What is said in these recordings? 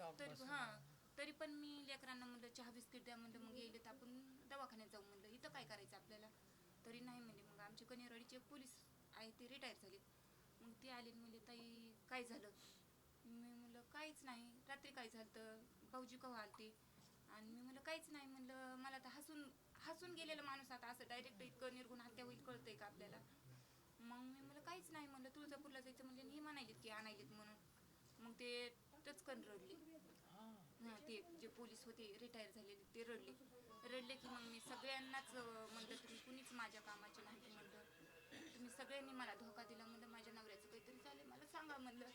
Shock तरी बसून. हां तरी पण मी लेकरांना म्हणलं चहा बिस्किट द्या म्हणलं मग येईल तर आपण दवाखान्यात जाऊ म्हणलं. इथं काय करायचं आपल्याला? तरी नाही म्हणले. मग आमचे कनेरवाडीचे पोलीस आहे ते रिटायर झाले. मग ते आले आणि म्हणले ताई काय झालं? मी म्हणलं काहीच नाही. रात्री काय झालं तर भाऊजी कव्हा आलते? आणि मी म्हणलं काहीच नाही. म्हणलं मला तर हसून हसून गेलेलं माणूस आता असं डायरेक्ट इतकं निर्गुण हत्या होईल कळतंय का आपल्याला? मग मी म्हणलं काहीच नाही. म्हणलं तुळजापूरला जायचं म्हणजे हे म्हणायलेत की आणायलेत म्हणून. मग ते टचकन रडले. हां. ते जे पोलीस होते रिटायर झालेले ते रडले. रडले की मग मी सगळ्यांनाच म्हणलं तुम्ही कुणीच माझ्या कामाचे नाही म्हणलं. तुम्ही सगळ्यांनी मला धोका दिला. म्हणलं माझ्या नवऱ्याचं काहीतरी झालं मला सांगा म्हणलं.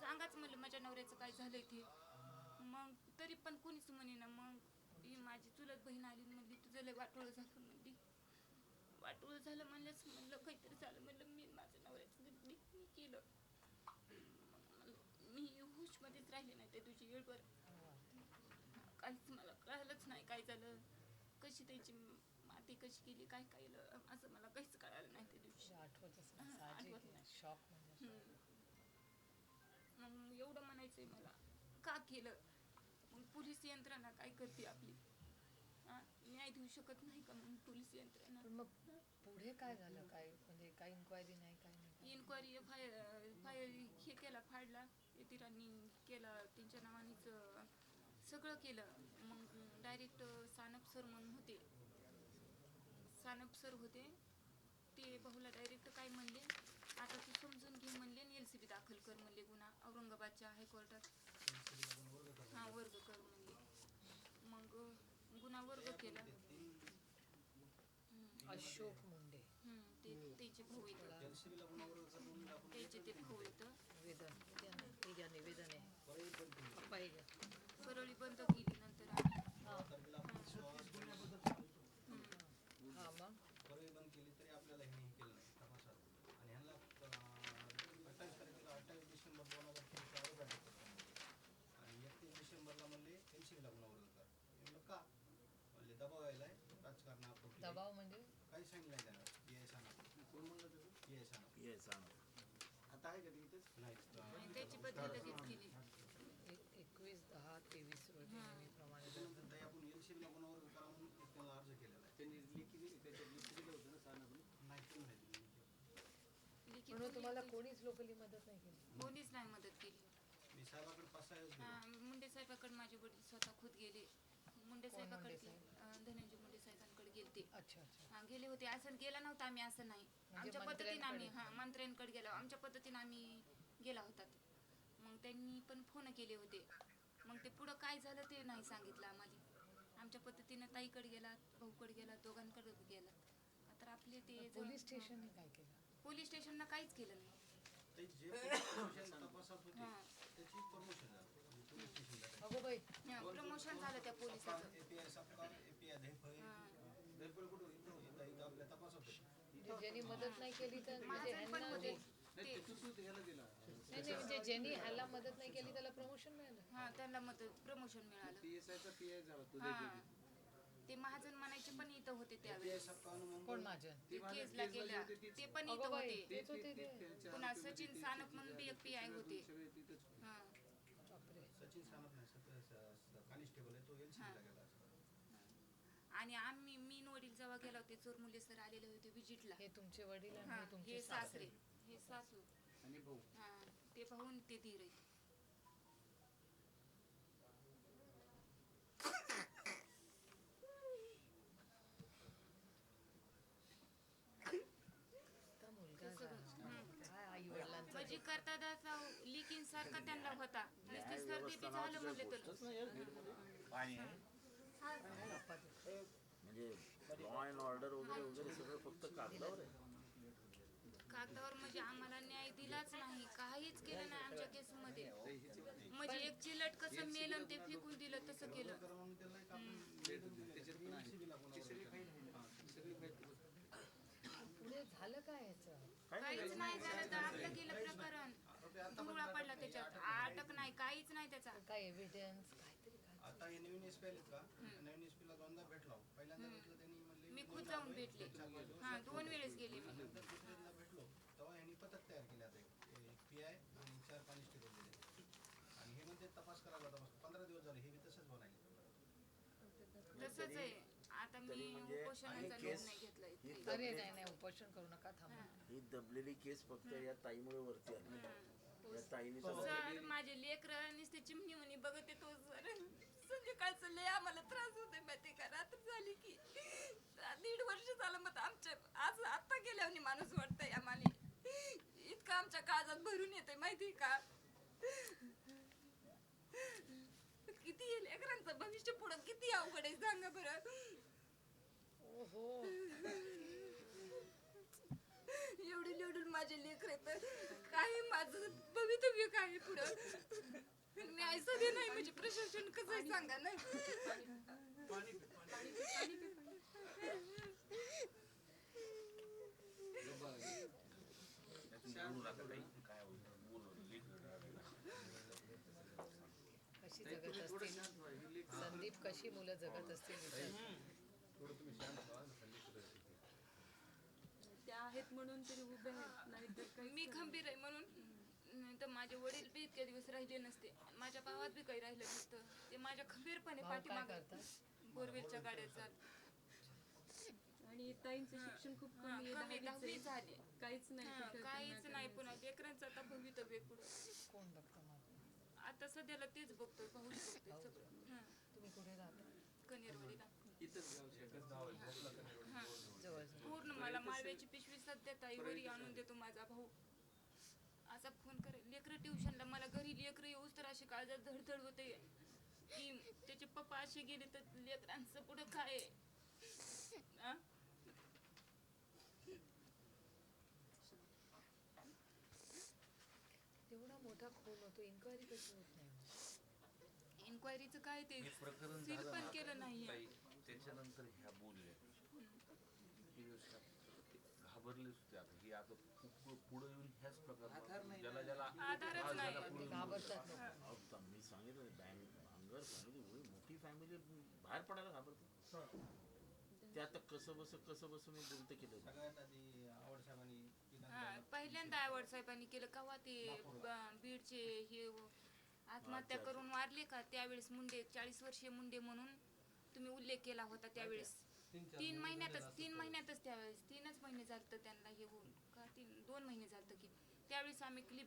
सांगाच म्हणलं माझ्या नवऱ्याचं काय झालं ते. मग तरी पण कुणीच म्हणे ना मग माझी चुलत बहीण आली म्हणली तुझं लय वाटोळं झालं. म्हणली वाटोळं झालं म्हणलंच म्हणलं काहीतरी झालं म्हणलं मी माझ्या नवऱ्याचं मी मी केलं मग मला- मी हुशमध्येच राहिले नाही त्या दिवशी वेळभर. काहीच मला कळालंच नाही काय झालं कशी त्याची माती कशी केली काय केलं असं मला काहीच कळालं नाही त्या दिवशी. ते आठवत. नाही. म्हणजे. मग एवढं म्हणायचंय मला का केलं? मग पोलीस यंत्रणा काय करते आपली? न्याय देऊ शकत नाही का मग पोलीस यंत्रणा? मग पुढे काय झालं? काय म्हणजे काही इन्क्वायरी नाही काय नाही? इन्क्वायरी एफ आय हे केला फाडला. येतिरांनी केला त्यांच्या नावानेच सगळं केलं. मग डायरेक्ट सानप सर म्हणून होते. सानप सर होते. ते भाऊला डायरेक्ट काय म्हणले? आता तू समजून घे म्हणले एल सी बी दाखल कर म्हणले गुन्हा. औरंगाबादच्या हायकोर्टात हां वर्ग कर म्हणले. मग गुन्हा वर्ग केला. हम्म. अशोक मुंडे. त्याचे भाऊ येतं त्याचे ते भाऊ येतं. हे घ्या निवेदन आहे. पप्पा हे घ्या परळी बंद केली नंतर आम्ही. हां. हां. मग? बंद केली तरी आपल्याला हे केलं नाही तपासात. आणि ह्यांना अठ्ठावीस तारखेला अठ्ठावीस डिसेंबर दोन हजार तेवीसला आहे. आणि एकतीस डिसेंबरला म्हणले एम सी बीला गुन्हा वर्ग कर. म्हणलं का? म्हणले दबाव यायलाय राजकारणापोटी दबाव म्हणजे? काही सांगितलं नाही त्यांना. पी आय त्याचं? पी आय सांग आता आहे का ते इथेच नाही आणि त्याची बदली लगेच केली एक- एकवीस दहा तेवीस रोजी अर्ज केलेला त्यांनी लिखी दिली त्याच्यात लिखी दिलं होतं ना माहिती म्हणून तुम्हाला. कोणीच लोकली मदत नाही केली. कोणीच नाही मदत केली. मी साहेबाकडे पाच सहा दिवस हा, गेलो. मुंडे साहेबाकडे माझे वडील स्वतः खुद गेले. मुंडे साहेबाकडे धनंजय मुंडे. साहेबांकडे गेलते. अच्छा अच्छा. हा, गेले होते. असं गेला नव्हता आम्ही असं नाही. म्हणजे आमच्या पद्धतीने आम्ही मंत्र्यांकडे? हा मंत्र्यांकडे गेलो. आमच्या पद्धतीने आम्ही गेला होतात मग त्यांनी पण फोन केले होते. मग ते पुढं काय झालं ते नाही सांगितलं आम्हाला. आमच्या पद्धतीनं ताईकडे गेलात भाऊकडे गेलात दोघांकडे गेलात का तर आपले ते पोलीस स्टेशनने काय केलं? पोलीस स्टेशनला काहीच केलं नाही. ते जे पोलीस तपासात होते हां. त्याची प्रमोशन झालं. म्हणजे पोलीस स्टेशनला अगो बाई. प्रमोशन झालं त्या पोलिसाचं. एपीआय सपकाळ एपीआय धैफळे धैफळे ज्यांनी मदत नाही केली तर म्हणजे ह्यांना नाही ते ते तू तू नाही नाही म्हणजे ज्यांनी ह्याला मदत नाही केली त्याला प्रमोशन मिळालं. हा त्यांना मत प्रमोशन मिळालं. पी पी आय तू हा. ते महाजन म्हणायचे पण इथं होते त्यावेळेस. कोण माझं ती माझ्या केसला केसला गेल्या. ती- ते पण इथं होते. तेच होते ते. त्यांच्या पुन्हा सचिन ते- सानप ते- म्हणून बी एक ते- PI सगळे होते. हा. सचिन सानप नाही कॉन्स्टेबल आहे तो गेला आणि आम्ही वडील जेव्हा गेला होते चोरमुले सर आलेले होते विजिटला. हे तुमचे वडील आणि हा हे तुमचे हे सासरे. सासरे हे सासू. आणि भाऊ. हा ते पाहून ते धीर आहेत. आता मुलगा. हं. काय आई वडिलांचं म्हणजे लिकिन सारखा त्यांना होता. नुसती सर्दी बी झालं म्हणले तर. पाणी म्हणजे लॉ अँड ऑर्डर वगैरे वगैरे सगळं फक्त कागदावर आहे? कागदावर म्हणजे आम्हाला न्याय दिलाच नाही. काहीच केलं नाही आमच्या केसमध्ये. म्हणजे एक चिलट कसं मेलं ते फेकून दिलं तसं केलं. पुढे झालं काय ह्याचं काहीच नाही झालं तर आपलं गेलं प्रकरण. धुळा पडला त्याच्यात. अटक नाही काहीच नाही त्याचा. काय एव्हिडन्स काहीतरी आता हे नवीन एस पी आलेत का नवीन एस ला दोनदा भेटलो. पहिल्यांदा भेटलो त्यांनी मी खुद जाऊन भेटले. हा दोन वेळेस गेले मी. भेटलो तेव्हा यांनी पथक तयार केले आता एक पी आय आणि चार पाच ठेवलेले आणि हे म्हणजे तपास करायला तपास पंधरा दिवस झाले हे मी तसंच बनायले. तसंच आहे. आता मी म्हणजे उपोषणाचा निर्णय नाही नाही उपोषण करू नका थांबा. ही. दबलेली केस फक्त या ताईमुळे वरती आली. माझे ताईने आणि माझे लेकरांनीच ते चिमणी म्हणी बघत येतो सर. संध्याकाळचं लय आम्हाला त्रास होतोय माहिती का? रात्र झाली की. दीड वर्ष झालं मग आमच्या आज आत्ता गेल्यावर माणूस वाटतंय आम्हाला इतकं आमच्या काळजात भरून येतंय माहिती का? किती लेकरांचं भविष्य पुढं? किती अवघड आहे सांगा बरं. एवढे एवढे माझे लेकर आहेत काय माझं भवितव्य काय पुढं? न्याय सध्या नाही म्हणजे प्रशासन कसं सांगा ना कशी जगत असतील संदीप कशी मुलं जगत असतील. त्या आहेत म्हणून तरी उभे आहेत काही मी खंबीर आहे म्हणून. नाही तर माझे वडील बी इतके दिवस राहिले नसते. माझ्या भावात बी काही राहिलं नसतं. ते माझ्या खंबीरपणे भाऊ काय पाठीमागे करतात? बोरवेलच्या गाड्यात आणि ताईंचं शिक्षण खूप कमी दहावी. झाली. काहीच नाही काहीच नाही. पुन्हा. लेकरांचं आता भवितव्य पुढं. कोण बघतं आता सध्याला तेच बघतोय भाऊच बघतोय सगळं. तुम्ही कुठे राहता? हा. जवळ पूर्ण मला माळव्याची पिशवी सध्या ताईवरी आणून देतो माझा भाऊ. असा फोन करेल. लेकरं ट्युशनला मला घरी लेकरं येऊस तर अशी काळजात धडधड होते. की त्याचे पप्पा असे गेले तर लेकरांचं पुढं काय आहे? आ? तेवढा मोठा खून होतो. इन्क्वायरी कशी होत नाही? इन्क्वायरीचं काय ते हे प्रकरण सील झालं पण ना केलं नाहीये. ताई, त्याच्यानंतर ह्या बोलल्या. की ते घाबरलेच होते आता. ही आता पुढे येऊन ह्याच प्रकार ज्याला ज्याला आधारच त्रास नाही. झाला पुढे घाबरतात लोक अहो, त- मी सांगितलं बँक फॅमिली एवढी मोठी फॅमिली बाहेर पडायला घाबरते. ते आता कसं बस कसं बस मी बोलतं केलं. सगळ्यात आधी आवड साहेबांनी विधान हा, भवनात पहिल्यांदा आवड साहेबांनी केलं. कवा ते ब- बीडचे हे आत्महत्या. करून वारले का? त्यावेळेस मुंडे चाळीस वर्षीय मुंडे म्हणून तुम्ही उल्लेख केला होता त्यावेळेस. तीन महिन्यातच तीन महिन्यातच त्यावेळेस तीनच महिने झालं त्यांना हे होऊन. का तीन दोन महिने झालं की. त्यावेळेस आम्ही क्लिप